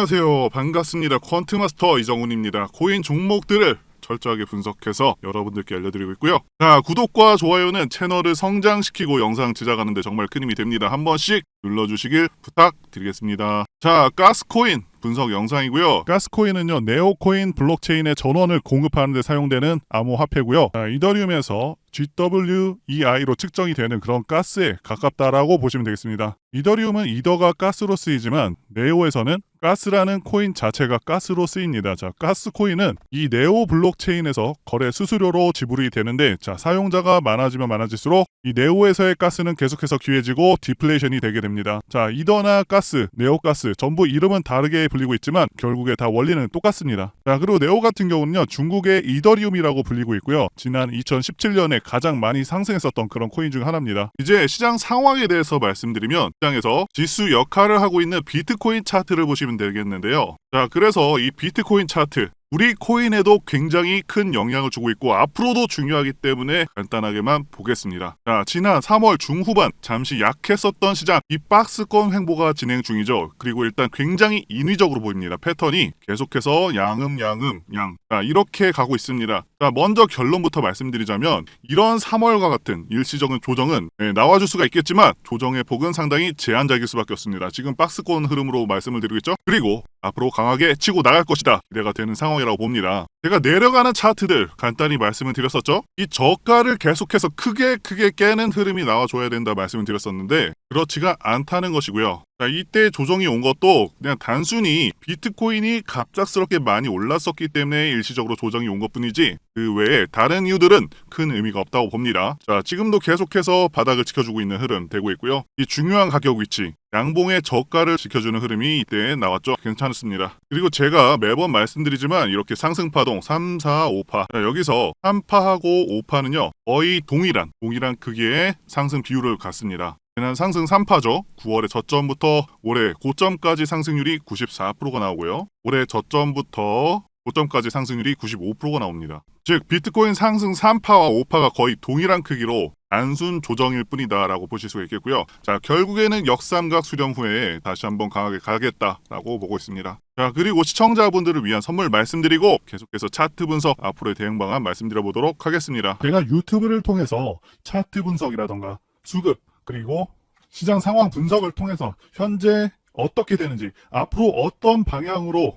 안녕하세요. 반갑습니다. 퀀트마스터 이정훈입니다. 코인 종목들을 철저하게 분석해서 여러분들께 알려드리고 있고요. 자, 구독과 좋아요는 채널을 성장시키고 영상 제작하는데 정말 큰 힘이 됩니다. 한 번씩 눌러주시길 부탁드리겠습니다. 자, 가스코인 분석 영상이고요. 가스코인은요, 네오코인 블록체인의 전원을 공급하는 데 사용되는 암호화폐고요. 자, 이더리움에서 GWEI로 측정이 되는 그런 가스에 가깝다라고 보시면 되겠습니다. 이더리움은 이더가 가스로 쓰이지만 네오에서는 가스라는 코인 자체가 가스로 쓰입니다. 자, 가스 코인은 이 네오 블록체인에서 거래 수수료로 지불이 되는데 자, 사용자가 많아지면 많아질수록 이 네오에서의 가스는 계속해서 귀해지고 디플레이션이 되게 됩니다. 자, 이더나 가스, 네오 가스 전부 이름은 다르게 불리고 있지만 결국에 다 원리는 똑같습니다. 자, 그리고 네오 같은 경우는요. 중국의 이더리움이라고 불리고 있고요. 지난 2017년에 가장 많이 상승했었던 그런 코인 중 하나입니다. 이제 시장 상황에 대해서 말씀드리면 시장에서 지수 역할을 하고 있는 비트코인 차트를 보시면 되겠는데요. 자, 그래서 이 비트코인 차트 우리 코인에도 굉장히 큰 영향을 주고 있고 앞으로도 중요하기 때문에 간단하게만 보겠습니다. 자, 지난 3월 중후반 잠시 약했었던 시장 이 박스권 횡보가 진행 중이죠. 그리고 일단 굉장히 인위적으로 보입니다. 패턴이 계속해서 양음 양음 양 자, 이렇게 가고 있습니다. 자, 먼저 결론부터 말씀드리자면 이런 3월과 같은 일시적인 조정은 네, 나와줄 수가 있겠지만 조정의 폭은 상당히 제한적일 수밖에 없습니다. 지금 박스권 흐름으로 말씀을 드리겠죠. 그리고 앞으로 강하게 치고 나갈 것이다. 기대가 되는 상황이라고 봅니다. 제가 내려가는 차트들 간단히 말씀을 드렸었죠. 이 저가를 계속해서 크게 크게 깨는 흐름이 나와줘야 된다 말씀을 드렸었는데 그렇지가 않다는 것이고요. 자, 이때 조정이 온 것도 그냥 단순히 비트코인이 갑작스럽게 많이 올랐었기 때문에 일시적으로 조정이 온 것뿐이지 그 외에 다른 이유들은 큰 의미가 없다고 봅니다. 자, 지금도 계속해서 바닥을 지켜주고 있는 흐름 되고 있고요. 이 중요한 가격 위치 양봉의 저가를 지켜주는 흐름이 이때 나왔죠. 괜찮습니다. 그리고 제가 매번 말씀드리지만 이렇게 상승파 동 3, 4, 5파 자, 여기서 3파하고 5파는요 거의 동일한 동일한 크기의 상승 비율을 갖습니다. 지난 상승 3파죠. 9월의 저점부터 올해 고점까지 상승률이 94%가 나오고요. 올해 저점부터 고점까지 상승률이 95%가 나옵니다. 즉 비트코인 상승 3파와 5파가 거의 동일한 크기로 단순 조정일 뿐이다라고 보실 수가 있겠고요. 자 결국에는 역삼각 수렴 후에 다시 한번 강하게 가겠다라고 보고 있습니다. 자 그리고 시청자분들을 위한 선물 말씀드리고 계속해서 차트 분석 앞으로의 대응 방안 말씀드려 보도록 하겠습니다. 제가 유튜브를 통해서 차트 분석이라던가 수급 그리고 시장 상황 분석을 통해서 현재 어떻게 되는지 앞으로 어떤 방향으로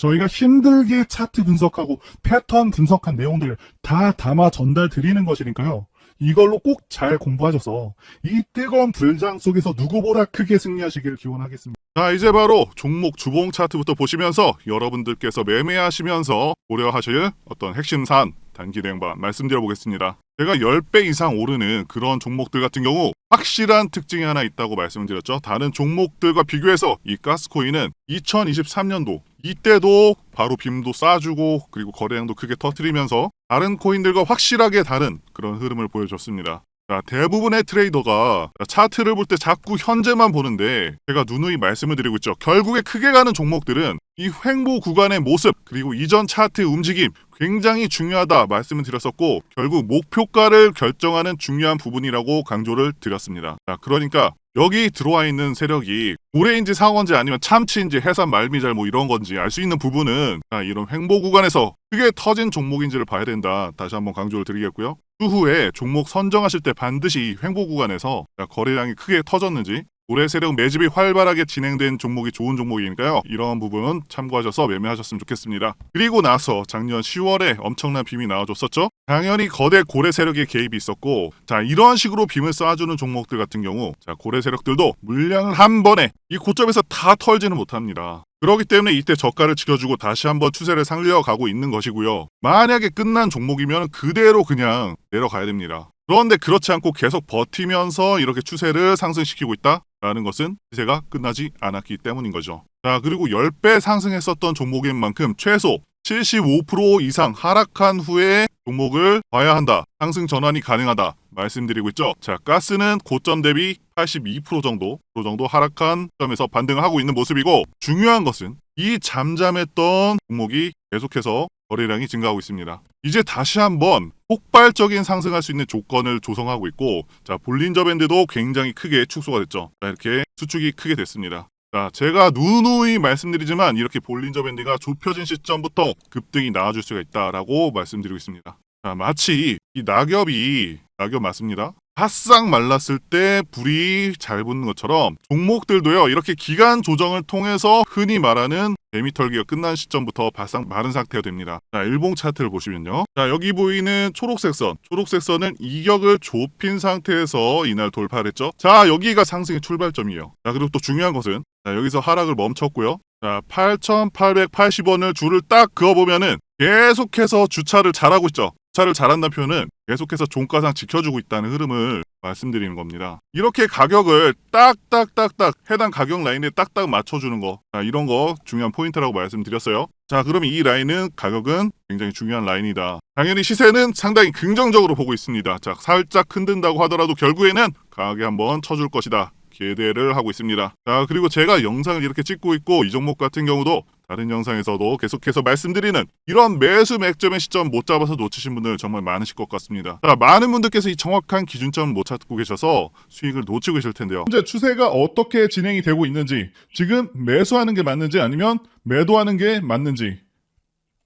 저희가 힘들게 차트 분석하고 패턴 분석한 내용들 다 담아 전달 드리는 것이니까요. 이걸로 꼭 잘 공부하셔서 이 뜨거운 불장 속에서 누구보다 크게 승리하시길 기원하겠습니다. 자, 이제 바로 종목 주봉 차트부터 보시면서 여러분들께서 매매하시면서 고려하실 어떤 핵심 사안 단기 대응반 말씀드려 보겠습니다. 제가 10배 이상 오르는 그런 종목들 같은 경우 확실한 특징이 하나 있다고 말씀드렸죠. 다른 종목들과 비교해서 이 가스코인은 2023년도 이때도 바로 빔도 쏴주고 그리고 거래량도 크게 터트리면서 다른 코인들과 확실하게 다른 그런 흐름을 보여줬습니다. 자, 대부분의 트레이더가 차트를 볼 때 자꾸 현재만 보는데 제가 누누이 말씀을 드리고 있죠. 결국에 크게 가는 종목들은 이 횡보 구간의 모습 그리고 이전 차트의 움직임 굉장히 중요하다 말씀을 드렸었고 결국 목표가를 결정하는 중요한 부분이라고 강조를 드렸습니다. 자, 그러니까 여기 들어와 있는 세력이 고래인지 상어인지 아니면 참치인지 해산 말미잘 뭐 이런 건지 알 수 있는 부분은 자, 이런 횡보 구간에서 크게 터진 종목인지를 봐야 된다. 다시 한번 강조를 드리겠고요. 추후에 종목 선정하실 때 반드시 횡보 구간에서 거래량이 크게 터졌는지 올해 세력 매집이 활발하게 진행된 종목이 좋은 종목이니까요. 이런 부분 참고하셔서 매매하셨으면 좋겠습니다. 그리고 나서 작년 10월에 엄청난 빔이 나와줬었죠. 당연히 거대 고래 세력의 개입이 있었고, 자 이런 식으로 빔을 쏴주는 종목들 같은 경우, 자 고래 세력들도 물량을 한 번에 이 고점에서 다 털지는 못합니다. 그렇기 때문에 이때 저가를 지켜주고 다시 한번 추세를 살려가고 있는 것이고요. 만약에 끝난 종목이면 그대로 그냥 내려가야 됩니다. 그런데 그렇지 않고 계속 버티면서 이렇게 추세를 상승시키고 있다 라는 것은 시세가 끝나지 않았기 때문인 거죠. 자, 그리고 10배 상승했었던 종목인 만큼 최소 75% 이상 하락한 후에 종목을 봐야 한다. 상승 전환이 가능하다. 말씀드리고 있죠. 자, 가스는 고점 대비 82% 정도, 그 정도 하락한 점에서 반등을 하고 있는 모습이고 중요한 것은 이 잠잠했던 종목이 계속해서 거래량이 증가하고 있습니다. 이제 다시 한번 폭발적인 상승할 수 있는 조건을 조성하고 있고 자 볼린저 밴드도 굉장히 크게 축소가 됐죠. 자, 이렇게 수축이 크게 됐습니다. 자, 제가 누누이 말씀드리지만 이렇게 볼린저 밴드가 좁혀진 시점부터 급등이 나와줄 수가 있다라고 말씀드리고 있습니다. 자, 마치 이 낙엽이 낙엽 맞습니다. 바싹 말랐을 때 불이 잘 붙는 것처럼 종목들도요 이렇게 기간 조정을 통해서 흔히 말하는 데미털기가 끝난 시점부터 바싹 마른 상태가 됩니다. 자, 일봉 차트를 보시면요. 자, 여기 보이는 초록색 선. 초록색 선은 이격을 좁힌 상태에서 이날 돌파를 했죠. 자, 여기가 상승의 출발점이에요. 자, 그리고 또 중요한 것은 자, 여기서 하락을 멈췄고요. 자, 8,880원을 줄을 딱 그어보면은 계속해서 주차를 잘하고 있죠. 주차를 잘한다는 표현은 계속해서 종가상 지켜주고 있다는 흐름을 말씀드리는 겁니다. 이렇게 가격을 딱딱딱딱 해당 가격 라인에 딱딱 맞춰주는 거 자, 이런 거 중요한 포인트라고 말씀드렸어요. 자 그럼 이 라인은 가격은 굉장히 중요한 라인이다. 당연히 시세는 상당히 긍정적으로 보고 있습니다. 자 살짝 흔든다고 하더라도 결국에는 강하게 한번 쳐줄 것이다. 기대를 하고 있습니다. 자, 그리고 제가 영상을 이렇게 찍고 있고 이 종목 같은 경우도 다른 영상에서도 계속해서 말씀드리는 이런 매수 맥점의 시점 못 잡아서 놓치신 분들 정말 많으실 것 같습니다. 자, 많은 분들께서 이 정확한 기준점 못 찾고 계셔서 수익을 놓치고 계실 텐데요. 현재 추세가 어떻게 진행이 되고 있는지, 지금 매수하는 게 맞는지 아니면 매도하는 게 맞는지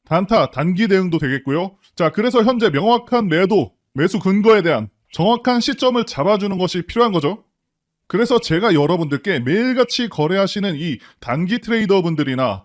단타, 단기 대응도 되겠고요. 자, 그래서 현재 명확한 매도, 매수 근거에 대한 정확한 시점을 잡아주는 것이 필요한 거죠. 그래서 제가 여러분들께 매일같이 거래하시는 이 단기 트레이더 분들이나